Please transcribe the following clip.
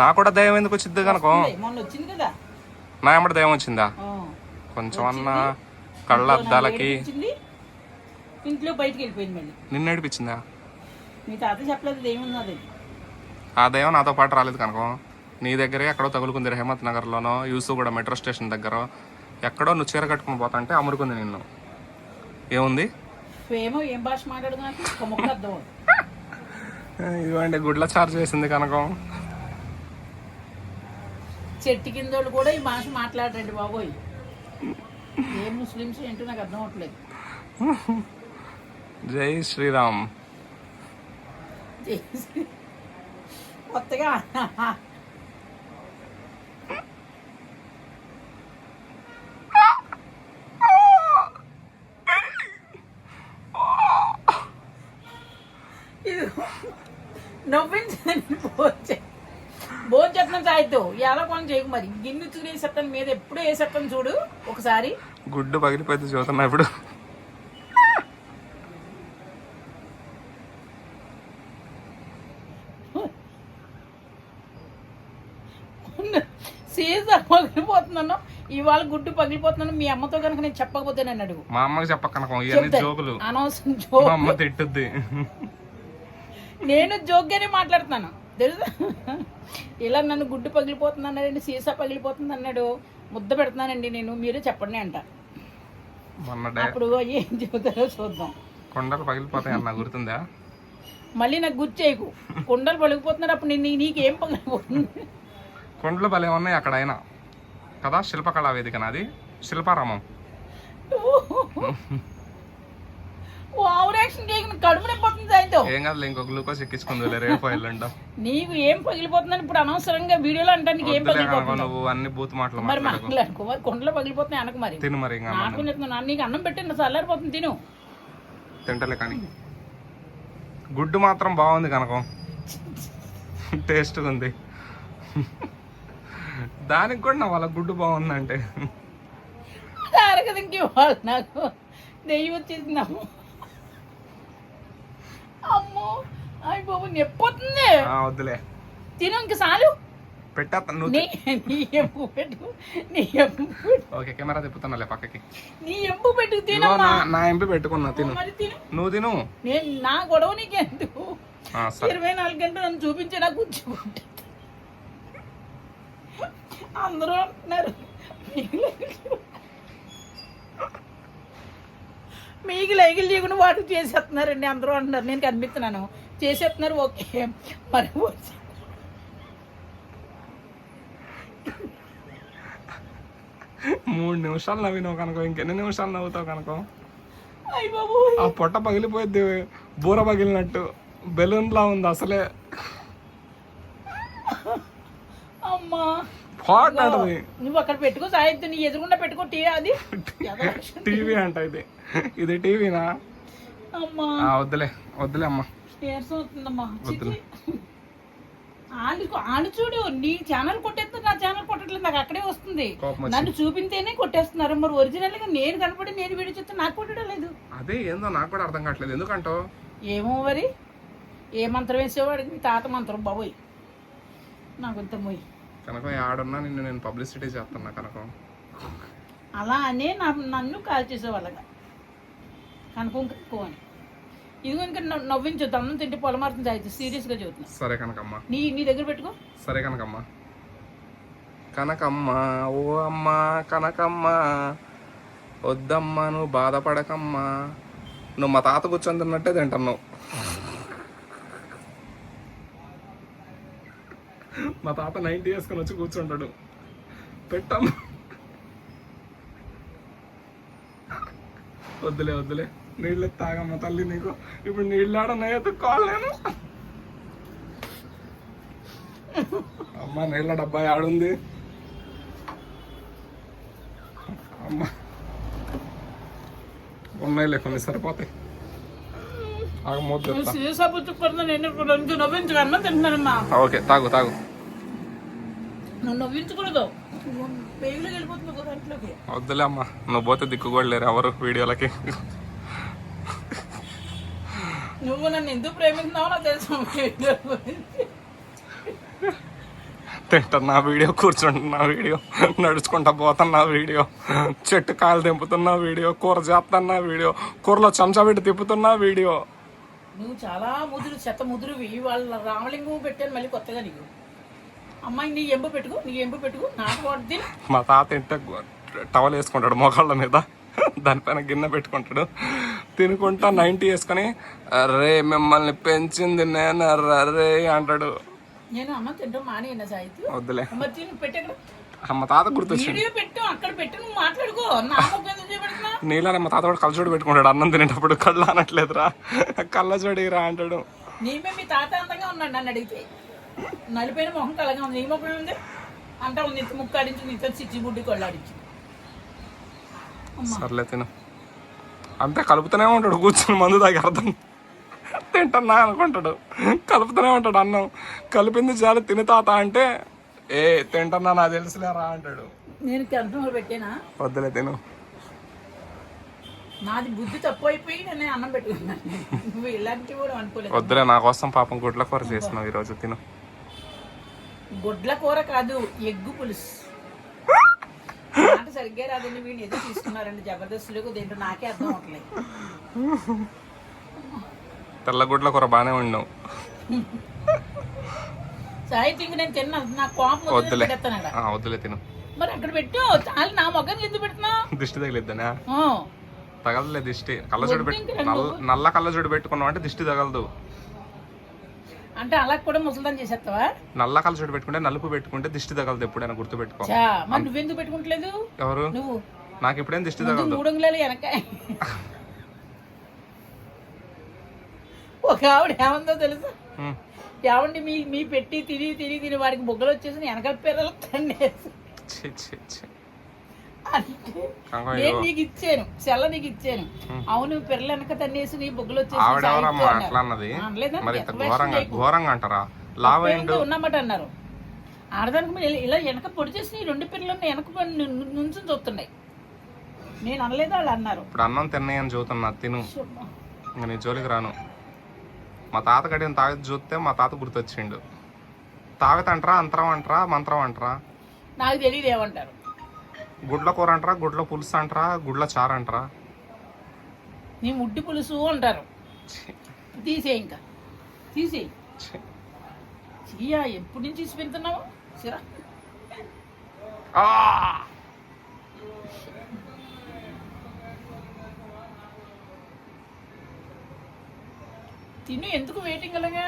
నా కూడా దయ్యం ఎందుకు వచ్చింది కనుక? నా ఎమ్మడి దయ్యం వచ్చిందా. కొంచెం అన్న కళ్ళద్దాలకి వచ్చింది ఇంట్లో బయటికి వెళ్ళిపోయింది మళ్ళీ. నిన్ను నడిపించిందా మీ తాత చెప్పలేదు ఏమున్నది ఆ దయ్యం నాతో పాటు రాలేదు కనుక. నీ దగ్గరే ఎక్కడో తగులుకుంది రెహమత్ నగర్లోనో యూసుగూడ మెట్రో స్టేషన్ దగ్గర. ఎక్కడో నువ్వు చీర కట్టుకుని పోతా అంటే అమురుకుంది నిన్ను. ఏముంది? ఏం భాష. ఇదిగోండి గుడ్ల చార్జ్ వేసింది కనకం. చెట్టు కింద వాళ్ళు కూడా ఈ భాష మాట్లాడరండి బాబోయ్. ఏ ముస్లిమ్స్ ఏంటో నాకు అర్థం అవ్వట్లేదు జై శ్రీరామ్. కొత్తగా ఇది నవ్వించండి భోజనం సాయిద్దాం ఎలా పని చేయకు మరి. గిన్నె చూడు వేసేస్తాను మీద ఎప్పుడు వేసేస్తాను చూడు ఒకసారి. గుడ్డు పగిలిపోతే చూస్తున్నా ఇప్పుడు సీజన్ పగిలిపోతున్నాను ఇవాళ గుడ్డు పగిలిపోతున్నాను మీ అమ్మతో కనుక నేను చెప్పకపోతే నన్ను అడుగు. మా అమ్మకి చెప్ప కనకం ఇవన్నీ చెప్తాను. జోకులు. అనవసరం జోక్ అమ్మ తిట్టుద్ది. నేను జోక్గానే మాట్లాడుతున్నాను. తెలుసా? ఇలా నన్ను గుడ్డు పగిలిపోతుంది అన్నాడండి సీసా పగిలిపోతుంది అన్నాడు ముద్ద పెడుతున్నానండి నేను మీరే చెప్పండి అంట. అప్పుడు ఏం చెబుతారో చూద్దాం. కొండలు పగిలిపోతాయి అన్న గుర్తుందా? మళ్ళీ నాకు గుర్తు చేయకు. కుండలు పగిలిపోతున్నారు అప్పుడు నేను నీకేం పగిలిపోతుంది? కొండలు భలే ఉన్నాయి అక్కడ అయినా కదా శిల్పకళా వేదిక నాది. శిల్పారామం. ఏం కాదు ఇంకో గ్లూకోజ్ ఎక్కించుకుంది రేపు ఎల్లుండో నీకు ఏం పగిలిపోతుందని ఇప్పుడు అనవసరంగా వీడియోలో అంటానికి ఏం పగిలిపోతుంది. నువ్వు అన్ని బూత్ మాటలు మరి మాట్లాడకు. మరి కొండలో పగిలిపోతున్నాయి అనకు మరి. తిను మరి ఇంకా నాకు అన్నం. పెట్టండి చల్లారిపోతుంది తిను. తింటలే కానీ. గుడ్డు మాత్రం బాగుంది కనకం. టేస్ట్ ఉంది. దానికి కూడా నా వాళ్ళ గుడ్డు బాగుందంటే. నాకు? నెయ్యి వచ్చేసిందాము అమ్మో. అయ్య బాబు నొప్పొస్తుంది ఆ, వద్దులే. తిను ఇంక చాలు. పెట్టేస్తా నువ్వు నీ నీ ఎంపు పెట్టు నీ ఎంపు పెట్టు. ఓకే కెమెరా తిప్పుతానులే పక్కకి. నీ ఎంపు పెట్టు నా ఎంపి పెట్టుకున్నా తిను. నువ్వు తిను. నేను నా గొడవ నీకెందుకు? ఇరవై నాలుగు గంటలు నన్ను చూపించి నాకు అందరూ అంటున్నారు. మీకు లైకులు చేయకుండా వాటికి చేసేస్తున్నారండి అందరూ అంటున్నారు. నేను కనిపిస్తున్నాను. చేసేస్తున్నారు ఓకే. మరి మూడు నిమిషాలు నవ్వినావు కనుక ఇంకెన్ని నిమిషాలు నవ్వుతావు కనుక? ఆ పొట్ట పగిలిపోయింది బూర పగిలినట్టు. బెలూన్ లా ఉంది అసలే. అమ్మా. హాట్ అంటది నువ్వు అక్కడ పెట్టుకో సాహిత్యం నీ ఎదురుకుండా పెట్టుకో టీ అది. టీవీ అంట ఇది. ఇది టీవీనా? అమ్మా. వద్దులే వద్దులే అమ్మా. చిచి. ఆడు ఆడు చూడు నీ ఛానల్ కొట్టేస్తుంది నా ఛానల్ కొట్టట్లేదు నాకు అక్కడే వస్తుంది. నన్ను చూపించేనే కొట్టేస్తున్నారు. మరి ఒరిజినల్గా నేను కనపడి నేను వీడియో చూస్తే నాకు కొట్టడం లేదు. అదే ఏందో నాకు కూడా అర్థం కావట్లేదు. ఎందుకంటో ఏమో మరి. ఏ మంత్రం వేసేవాడికి? తాత మంత్రం బాబోయ్. నాకు ఇంత మొయ్యి. కనుక ఆడున్నా నిన్ను నేను పబ్లిసిటీ చేస్తున్నా కనుక. అలా అనే నన్ను కాల్ చేసేవాళ్ళగా కనుక కనుక్కో అని. ఇదిగో ఇంకా నవ్వు- నవ్వించొద్దు అన్నం తింటే పొలమారుతుంది అయితే సీరియస్గా చెబుతున్నా. సరే కనకమ్మ. నీ నీ దగ్గర పెట్టుకో. సరే కనకమ్మ. కనకమ్మ ఓ అమ్మ కనకమ్మ. వద్దమ్మా నువ్వు బాధపడకమ్మా. నువ్వు మా తాత కూర్చొని తిన్నట్టే తింటున్నావు. మా తాత నైన్టీ వేసుకొని వచ్చి కూర్చుంటాడు. పెట్టమ్మా. వద్దులే వద్దులే. నీళ్ళు తాగమ్మ తల్లి నీకు. ఇప్పుడు నీళ్ళు ఆడన్నాయి ఎత్తుక్కోవాలి అమ్మ నీళ్ళ డబ్బా ఆడుంది అమ్మ. ఉన్నాయిలే కొన్ని సరిపోతాయి. ఓకే తాగు తాగు. నువ్వు నవ్వించకూడదు. వద్దులే అమ్మ నువ్వు పోతే దిక్కు కూడా లేరు ఎవరు వీడియోలకి. నువ్వు నన్ను ఎందుకు ప్రేమిస్తున్నావో నాకు తెలుసు. తింటున్నా వీడియో కూర్చుంటున్నా వీడియో నడుచుకుంటా పోతున్నా వీడియో చెట్టు కాయలు తెంపుతున్నా వీడియో కూర చేస్తున్నా వీడియో కూరలో చెంచా పెట్టి తిప్పుతున్నా వీడియో. నువ్వు చాలా ముదురు చెత్త ముదురువి. వాళ్ళ రామలింగం పెట్టాను మళ్ళీ కొత్తగా నీకు. అమ్మాయి నీ ఎంబు పెట్టుకో నీ ఎంబ పెట్టుకో. నాకు వాడు మా తాత ఇంట టవల్ వేసుకుంటాడు మొగాళ్ళ మీద. దానిపైన గిన్నె పెట్టుకుంటాడు. తినుకుంటా నైంటీ వేసుకొని అరే మిమ్మల్ని పెంచింది నేను రే అంటాడు. నేను అమ్మ తింటాం మానేనా సాయితు. వద్దులే. మరి తిను పెట్టక్కడ మా తాత గుర్తొచ్చింది. వీడియో పెట్టు అక్కడ పెట్టు నువ్వు మాట్లాడుకో. నా నీలానే మా తాత కూడా కళ్ళజోడు పెట్టుకుంటాడు అన్నం తినేటప్పుడు కళ్ళు అనట్లేదురా కళ్ళజోడి రా అంటాడు. నీమే మీ తాత అందంగా ఉన్నాడు నన్ను అడిగితే. నలిపోయిన మొహం కలగా ఉంది. నీ ముఖం ఉంది? అంటా ఉంది ఇంత ముక్కాడించి నీతో చిచ్చి బుడ్డి కొళ్ళాడించి సర్లే తిను. అంతే కలుపుతూనే ఉంటాడు కూర్చుని మందు తాగి అర్థం తింటున్నా అనుకుంటాడు. కలుపుతూనే ఉంటాడు అన్నం. కలిపింది చాలు తిని తాత అంటే ఏ తింటున్నా నాకు తెలుసులేరా అంటాడు. నేను పెట్టానా? వద్దులే తిను. నాది బుద్ధి తప్పు అయిపోయి నేను అన్నం పెట్టుకున్నాను. నువ్వు ఇలాంటివి కూడా అనుకోలేదు. వద్దులే నా కోసం పాపం గుడ్ల కూర చేసినావు ఈరోజు తిను. గుడ్ల కూర కాదు ఎగ్గు పులుసు. మాట సరిగ్గా రాదండి వీడిని ఏదో తీసుకున్నారండి జబర్దస్త్లో దేంట్లో నాకే అర్థం అవట్లేదు తెల్ల గుడ్ల కూర బాగానే కోపం వద్దులే. వద్దులే తిను. మరి అక్కడ పెట్టు. చాలు నా మొగ్గానికి ఎందుకు పెడుతున్నా దిష్టి తగిలిద్దనా? తగలలే దిష్టి. కళ్ళజోడు పెట్టు నల్ల నల్ల కళ్ళజోడు పెట్టుకున్నావు అంటే దిష్టి తగలదు. అంటే అలా కూడా ముసలిదాన్ని చేసేస్తావా? నల్ల కళ్ళజోడు పెట్టుకుంటే నలుపు పెట్టుకుంటే దిష్టి తగలదు ఎప్పుడైనా గుర్తు పెట్టుకో. మరి నువ్వెందుకు పెట్టుకుంటలేదు? ఎవరు? నువ్వు. నాకు ఇప్పుడేం దిష్టి తగలదు. మూడు వెనక ఒక ఆవిడ ఏమందో తెలుసా. ఏమండి మీ మీ పెట్టి తిని తిని తిని వాడికి బొగ్గలు వచ్చేసి వెనకాల పిల్లలు తండేసి. అంటే నేను. నీకు ఇచ్చాను సెల్ల నీకు ఇచ్చాను. అవును పిల్లలు వెనక తన్నేసి నీ బొగ్గలు వచ్చేసి ఘోరంగా అంటారా? లావ్ ఉన్నమాట అన్నారు. ఆడదానికి మీరు ఇలా- వెనక పొడి చేసి ఈ రెండు పిల్లలు వెనక ను- ను- నుంచుని చూస్తున్నాయి. నేను అనలేదు వాళ్ళు అన్నారు. ఇప్పుడు అన్నం తిన్నాయని చూతున్నా తిను. శుభ్రం. ఇంక నీ జోలికి రాను. మా తాత కడిగిన తాగేది చూస్తే మా తాత గుర్తొచ్చిండు. తాగత అంటారా అంతరం అంటారా మంత్రం అంటారా నాకు తెలియదు ఏమంటారు. గుడ్ల కూర అంటారా గుడ్ల పులుసు అంటారా గుడ్ల చారు అంటారా నీ ముడ్డి పులుసు అంటారు. తీసేయి ఇంకా. తీసేయి. ఛీ. చీయా ఎప్పటి నుంచి తీసి పెడుతున్నావు సిరా. తిను ఎందుకు వెయిటింగ్ అలాగా?